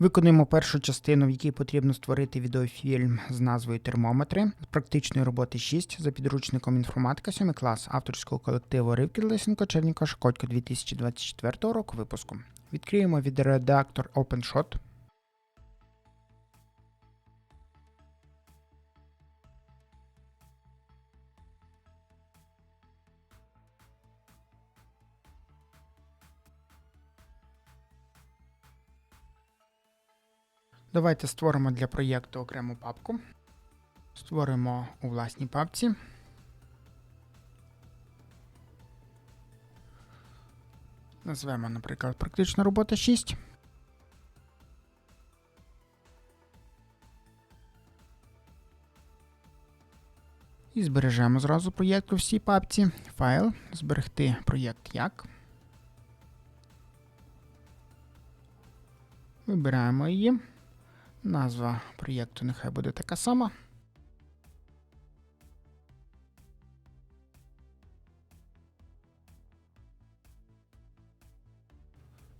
Виконуємо першу частину, в якій потрібно створити відеофільм з назвою Термометри з практичної роботи 6 за підручником інформатика 7 клас авторського колективу Ривки Лисенко Черніка Шкодько 2024 року випуску. Відкриємо відеоредактор OpenShot. Давайте створимо для проєкту окрему папку. Створимо у власній папці. Назвемо, наприклад, практична робота 6. І збережемо зразу проєкт у всій папці. Файл. Зберегти проєкт як. Вибираємо її. Назва проєкту нехай буде така сама.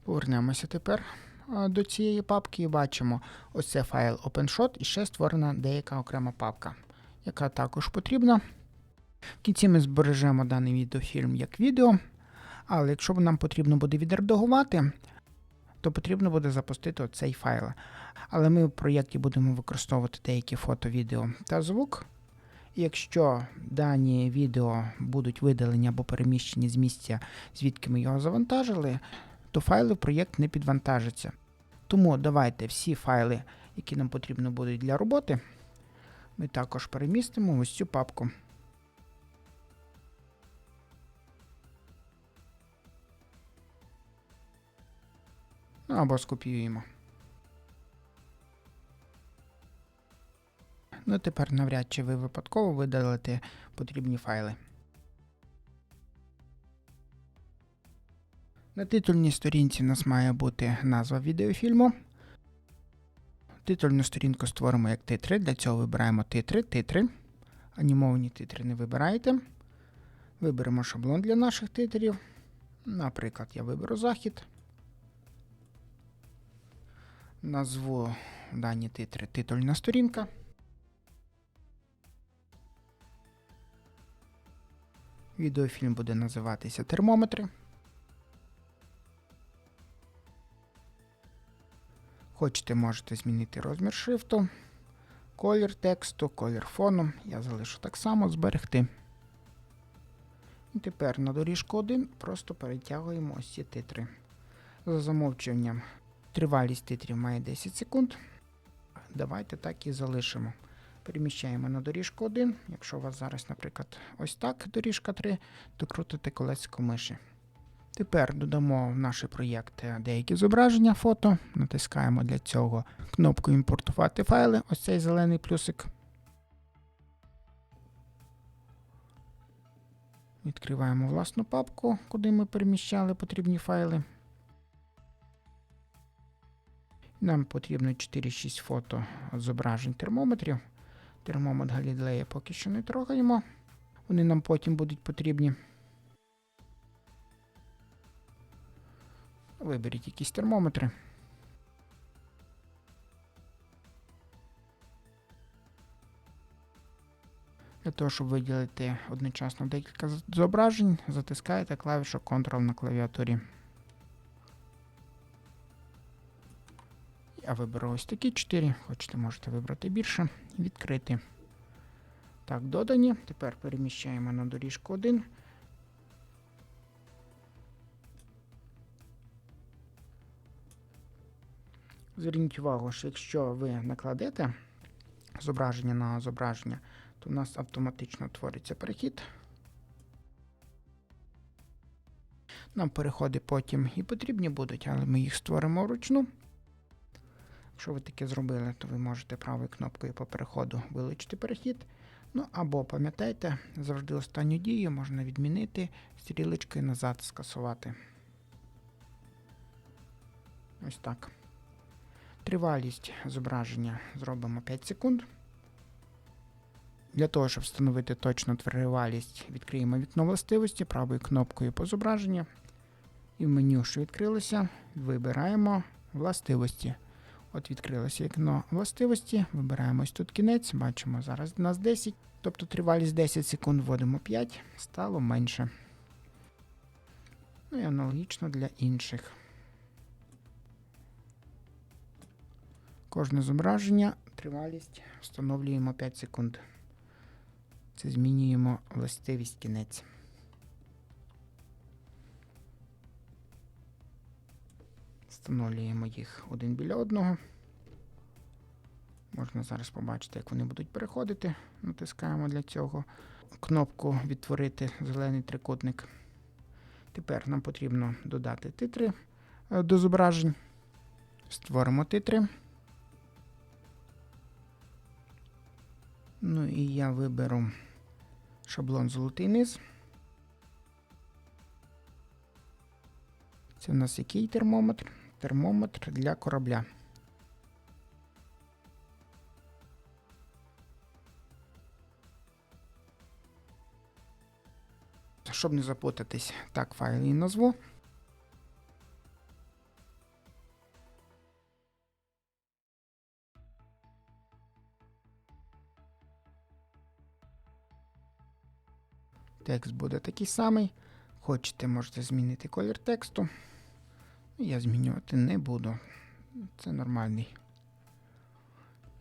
Повернемося тепер до цієї папки і бачимо ось це файл OpenShot і ще створена деяка окрема папка, яка також потрібна. В кінці ми збережемо даний відеофільм як відео, але якщо нам потрібно буде відредагувати, то потрібно буде запустити оцей файл. Але ми в проєкті будемо використовувати деякі фото, відео та звук. Якщо дані відео будуть видалені або переміщені з місця, звідки ми його завантажили, то файли в проєкт не підвантажаться. Тому давайте всі файли, які нам потрібно будуть для роботи, ми також перемістимо в ось цю папку. Ну або скопіюємо. Ну, тепер навряд чи ви випадково видалите потрібні файли. На титульній сторінці у нас має бути назва відеофільму. Титульну сторінку створимо як титри. Для цього вибираємо титри, титри. Анімовані титри не вибираєте. Виберемо шаблон для наших титрів. Наприклад, я виберу захід. Назву дані титри титульна сторінка. Відеофільм буде називатися Термометри. Хочете, можете змінити розмір шрифту, колір тексту, колір фону. Я залишу так само зберегти. І тепер на доріжку 1 просто перетягуємо ось ці титри. За замовчуванням тривалість титрів має 10 секунд. Давайте так і залишимо. Переміщаємо на доріжку 1. Якщо у вас зараз, наприклад, ось так доріжка 3, то крутите колесико миші. Тепер додамо в наш проєкт деякі зображення фото. Натискаємо для цього кнопку Імпортувати файли, ось цей зелений плюсик. Відкриваємо власну папку, куди ми переміщали потрібні файли. Нам потрібно 4-6 фото зображень термометрів. Термометр Галілея поки що не трогаємо. Вони нам потім будуть потрібні. Виберіть якісь термометри. Для того, щоб виділити одночасно декілька зображень, затискаєте клавішу Ctrl на клавіатурі. Я виберу ось такі 4. Хочете, можете вибрати більше. Відкрити. Так, додані. Тепер переміщаємо на доріжку 1. Зверніть увагу, що якщо ви накладете зображення на зображення, то у нас автоматично твориться перехід. Нам переходи потім і потрібні будуть, але ми їх створимо вручну. Якщо ви таке зробили, то ви можете правою кнопкою по переходу вилучити перехід. Ну або пам'ятайте, завжди останню дію можна відмінити, стрілочкою назад скасувати. Ось так. Тривалість зображення зробимо 5 секунд. Для того, щоб встановити точну тривалість, відкриємо вікно властивості правою кнопкою по зображенню. І в меню, що відкрилося, вибираємо властивості. От відкрилося вікно властивості, вибираємо ось тут кінець, бачимо зараз у нас 10, тобто тривалість 10 секунд, вводимо 5, стало менше. Ну і аналогічно для інших. Кожне зображення, тривалість встановлюємо 5 секунд. Це змінюємо властивість кінець. Встановлюємо їх один біля одного. Можна зараз побачити, як вони будуть переходити. Натискаємо для цього кнопку Відтворити зелений трикутник. Тепер нам потрібно додати титри е, до зображень. Створимо титри. Ну і я виберу шаблон золотий низ. Це у нас який термометр? Термометр для корабля. Щоб не запутатись, так файл і назву. Текст буде такий самий. Хочете, можете змінити колір тексту. Я змінювати не буду. Це нормальний.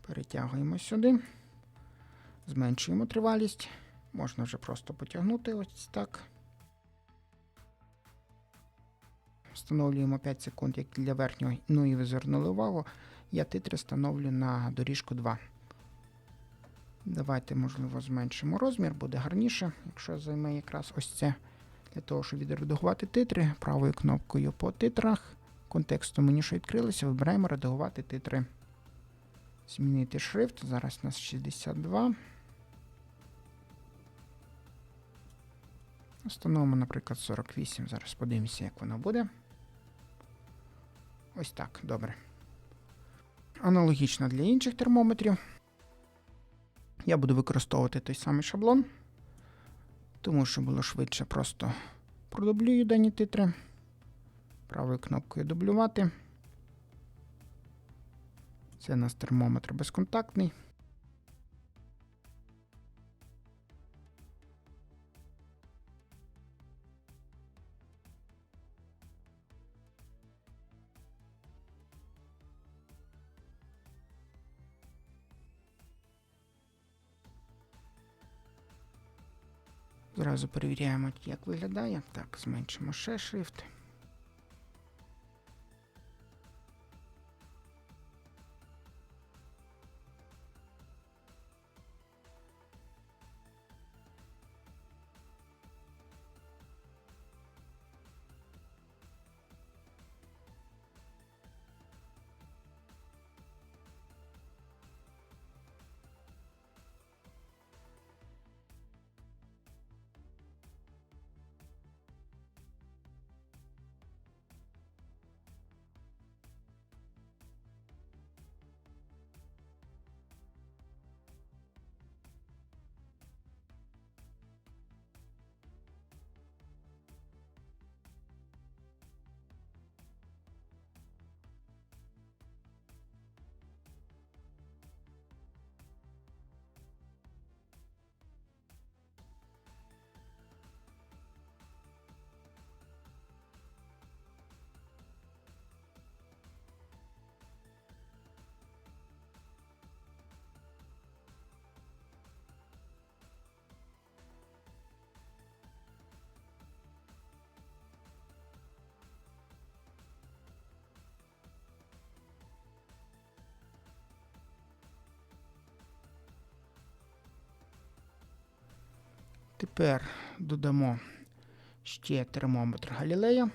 Перетягуємо сюди. Зменшуємо тривалість. Можна вже просто потягнути ось так. Встановлюємо 5 секунд, як для верхнього. Ну і ви звернули увагу. Я титри встановлю на доріжку 2. Давайте, можливо, зменшимо розмір, буде гарніше, якщо займе якраз ось це. Для того, щоб відредагувати титри, правою кнопкою по титрах. Контексту мені що відкрилося, вибираємо редагувати титри. Змінити шрифт. Зараз у нас 62. Встановимо, наприклад, 48. Зараз подивимося, як воно буде. Ось так, добре. Аналогічно для інших термометрів. Я буду використовувати той самий шаблон, тому що було швидше просто продублюю дані титри. Правою кнопкою дублювати. Це у нас термометр безконтактний. Зразу перевіряємо, як виглядає. Так, зменшимо ще шрифт. Тепер додамо ще термометр Галілея.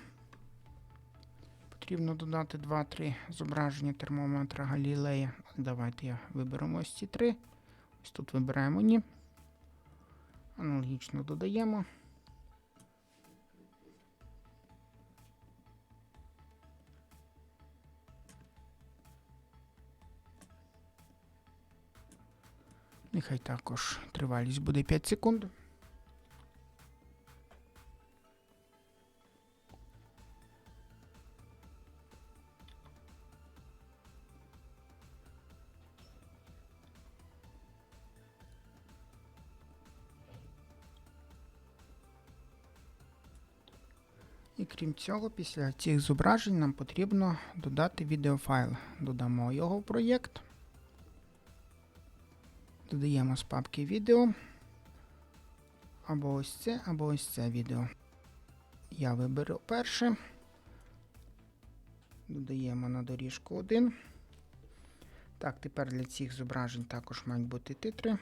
Потрібно додати 2-3 зображення термометра Галілея. Давайте я виберемо ось ці три. Ось тут вибираємо ні. Аналогічно додаємо. Нехай також тривалість буде 5 секунд. Крім цього, після цих зображень нам потрібно додати відеофайл. Додамо його в проєкт. Додаємо з папки відео. Або ось це, або ось це відео. Я виберу перше. Додаємо на доріжку 1. Так, тепер для цих зображень також мають бути титри.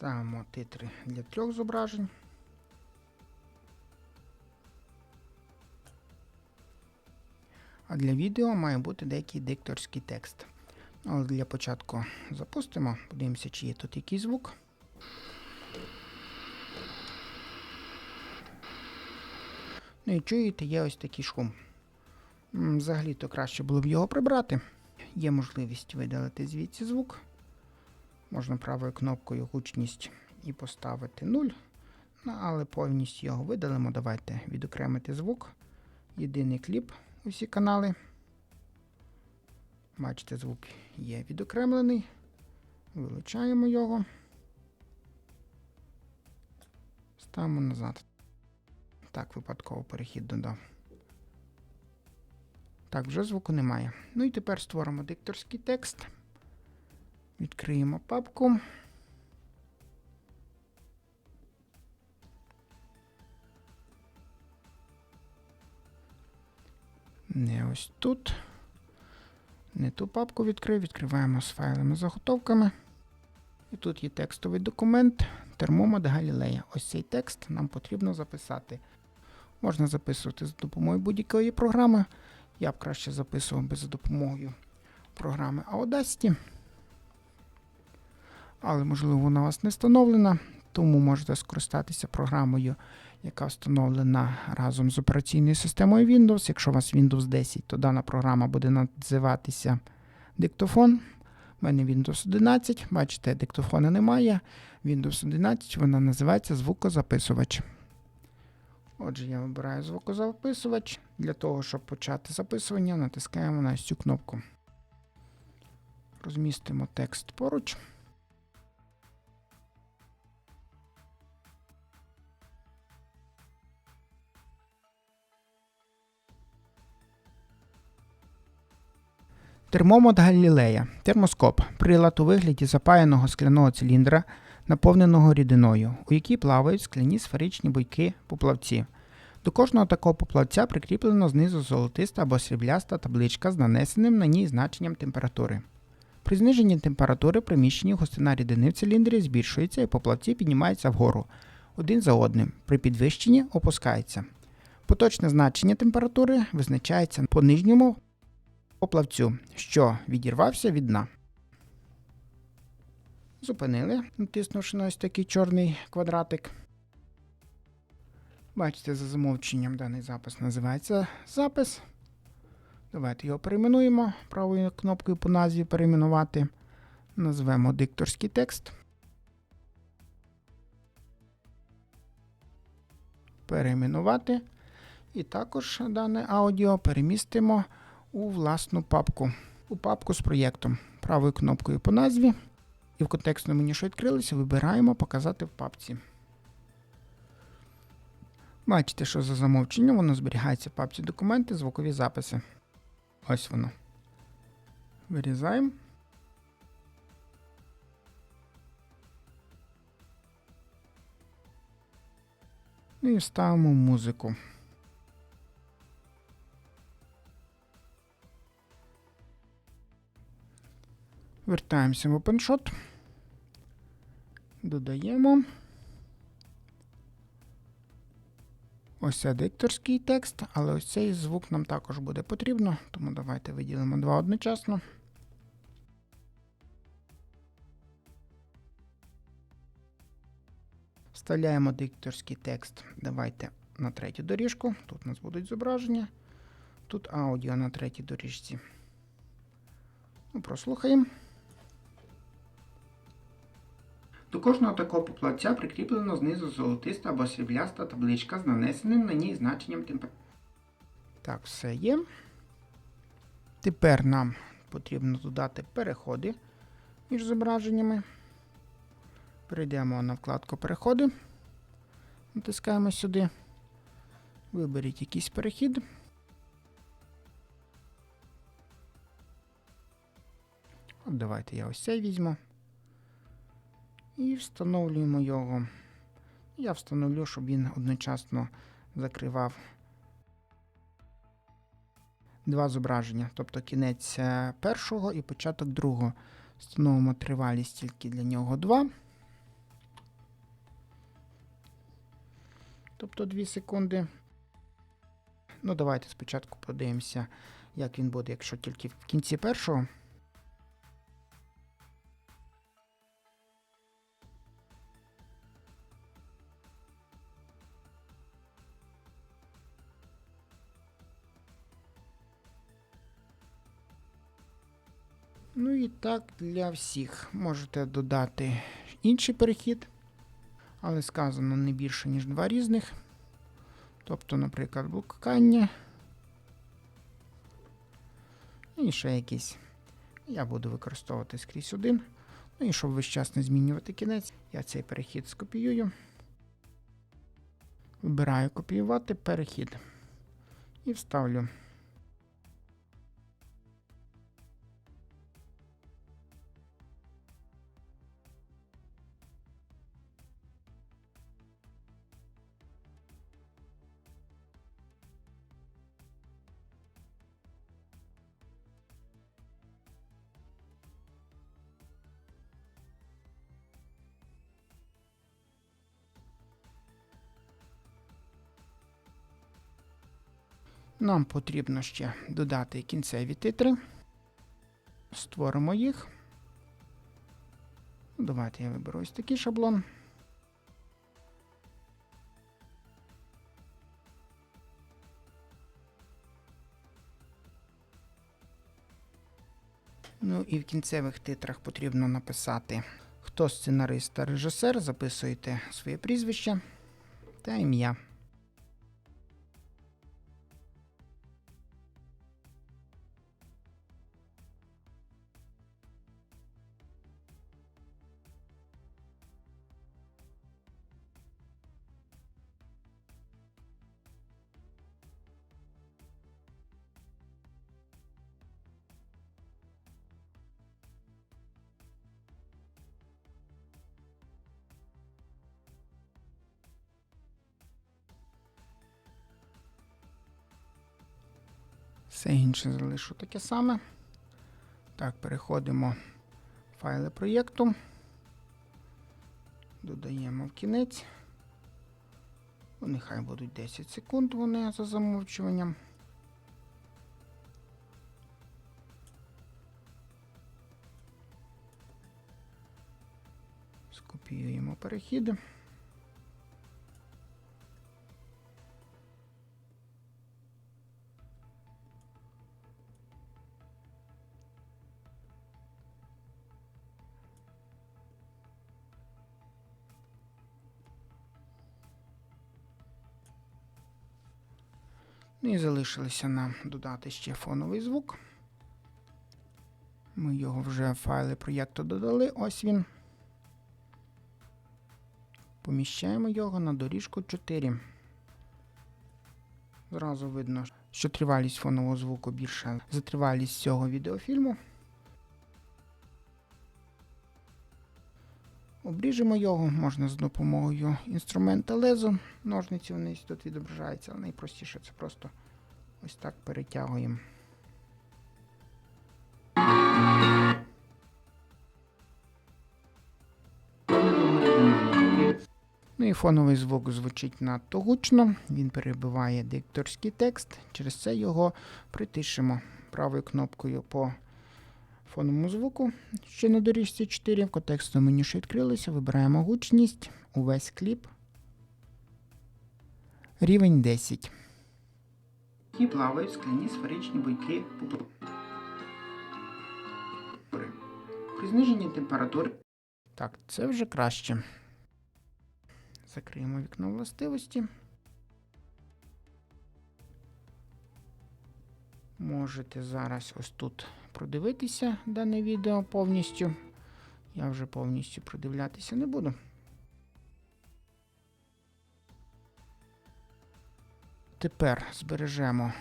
Ставимо титри для трьох зображень. А для відео має бути деякий дикторський текст. Але для початку запустимо, подивимося, чи є тут якийсь звук. Ну і чуєте, є ось такий шум. Взагалі-то краще було б його прибрати. Є можливість видалити звідси звук. Можна правою кнопкою гучність і поставити 0. Ну, але повністю його видалимо. Давайте відокремити звук. Єдиний кліп, усі канали. Бачите, звук є відокремлений. Вилучаємо його. Ставимо назад. Так, випадково перехід додав. Так, вже звуку немає. Ну і тепер створимо дикторський текст. Відкриємо папку. Не ось тут. Не ту папку відкрив, відкриваємо з файлами заготовками. І тут є текстовий документ термомод Галілея. Ось цей текст нам потрібно записати. Можна записувати за допомогою будь-якої програми. Я б краще записував би за допомогою програми Audacity. Але, можливо, вона у вас не встановлена, тому можете скористатися програмою, яка встановлена разом з операційною системою Windows. Якщо у вас Windows 10, то дана програма буде називатися диктофон. У мене Windows 11. Бачите, диктофона немає. Windows 11 вона називається звукозаписувач. Отже, я вибираю звукозаписувач. Для того, щоб почати записування, натискаємо на цю кнопку. Розмістимо текст поруч. Термомод Галілея. Термоскоп. Прилад у вигляді запаяного скляного циліндра, наповненого рідиною, у якій плавають скляні сферичні буйки поплавці. До кожного такого поплавця прикріплено знизу золотиста або срібляста табличка з нанесеним на ній значенням температури. При зниженні температури приміщення густина рідини в циліндрі збільшується і поплавці піднімаються вгору один за одним. При підвищенні опускається. Поточне значення температури визначається по нижньому поплавцю, що відірвався від дна. Зупинили, натиснувши на ось такий чорний квадратик. Бачите, за замовченням даний запис називається запис. Давайте його перейменуємо правою кнопкою по назві перейменувати. Назвемо дикторський текст. Перейменувати. І також дане аудіо перемістимо у власну папку. У папку з проєктом. Правою кнопкою по назві. І в контекстному меню, що відкрилося, вибираємо Показати в папці. Бачите, що за замовченням воно зберігається в папці документи, звукові записи. Ось воно. Вирізаємо. Ну і вставимо музику. Вертаємося в OpenShot. Додаємо. Ось це дикторський текст, але ось цей звук нам також буде потрібно, тому давайте виділимо два одночасно. Вставляємо дикторський текст. Давайте на третю доріжку. Тут у нас будуть зображення. Тут аудіо на третій доріжці. Ну, Прослухаємо. До кожного такого поплавця прикріплено знизу золотиста або срібляста табличка з нанесеним на ній значенням температури. Так, все є. Тепер нам потрібно додати переходи між зображеннями. Перейдемо на вкладку Переходи. Натискаємо сюди. Виберіть якийсь перехід. От давайте я ось цей візьму. І встановлюємо його. Я встановлю, щоб він одночасно закривав два зображення, тобто кінець е, першого і початок другого. Встановимо тривалість тільки для нього 2. Тобто 2 секунди. Ну, давайте спочатку подивимося, як він буде, якщо тільки в кінці першого. Так для всіх. Можете додати інший перехід, але сказано не більше, ніж два різних. Тобто, наприклад, блокання. І ще якийсь. Я буду використовувати скрізь один. Ну і щоб весь час не змінювати кінець, я цей перехід скопіюю. Вибираю копіювати перехід. І вставлю. Нам потрібно ще додати кінцеві титри. Створимо їх. Ну, Давайте я виберу ось такий шаблон. Ну і в кінцевих титрах потрібно написати, хто сценарист та режисер. Записуєте своє прізвище та ім'я. Все інше залишу таке саме. Так, переходимо в файли проєкту. Додаємо в кінець. Ну, Нехай будуть 10 секунд вони за замовчуванням. Скопіюємо перехід. Ну і залишилося нам додати ще фоновий звук. Ми його вже в файли проєкту додали. Ось він. Поміщаємо його на доріжку 4. Зразу видно, що тривалість фонового звуку більша за тривалість цього відеофільму. Обріжемо його, можна з допомогою інструмента лезо. Ножниці вони тут відображаються, але найпростіше це просто ось так перетягуємо. Ну і фоновий звук звучить надто гучно, він перебиває дикторський текст, через це його притишимо правою кнопкою по фоновому звуку, ще на доріжці 4, в контексту меню, що відкрилося, вибираємо гучність, увесь кліп. Рівень 10. І плавають скляні сферичні буйки При зниженні температури Так, це вже краще. Закриємо вікно властивості. Можете зараз ось тут продивитися дане відео повністю. Я вже повністю продивлятися не буду. Тепер збережемо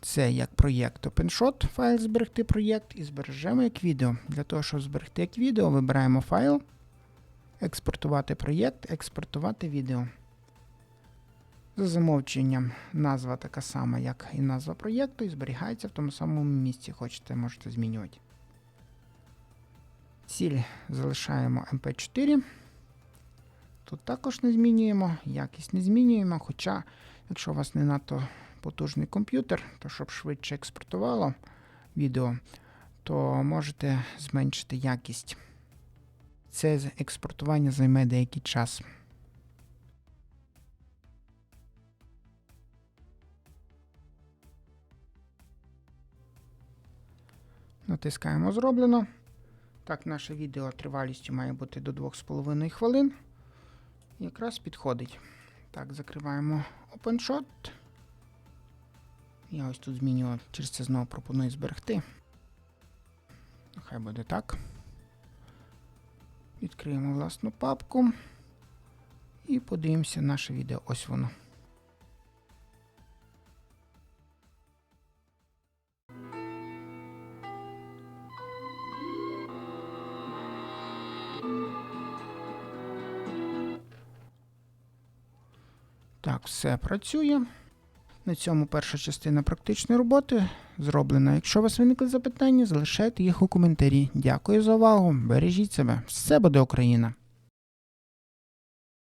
це як проєкт OpenShot, файл зберегти проєкт, і збережемо як відео. Для того, щоб зберегти як відео, вибираємо файл, експортувати проєкт, експортувати відео. За замовченням назва така сама, як і назва проєкту, і зберігається в тому самому місці. Хочете, можете змінювати. Ціль залишаємо MP4. Тут також не змінюємо, якість не змінюємо. Хоча, якщо у вас не надто потужний комп'ютер, то щоб швидше експортувало відео, то можете зменшити якість. Це експортування займе деякий час. Натискаємо зроблено. Так, наше відео тривалістю має бути до 2,5 хвилин. Якраз підходить. Так, закриваємо OpenShot. Я ось тут змінював, через це знову пропоную зберегти. Нехай буде так. Відкриємо власну папку. І подивимося наше відео. Ось воно. Все працює. На цьому перша частина практичної роботи зроблена. Якщо у вас виникли запитання, залишайте їх у коментарі. Дякую за увагу. Бережіть себе. Все буде Україна!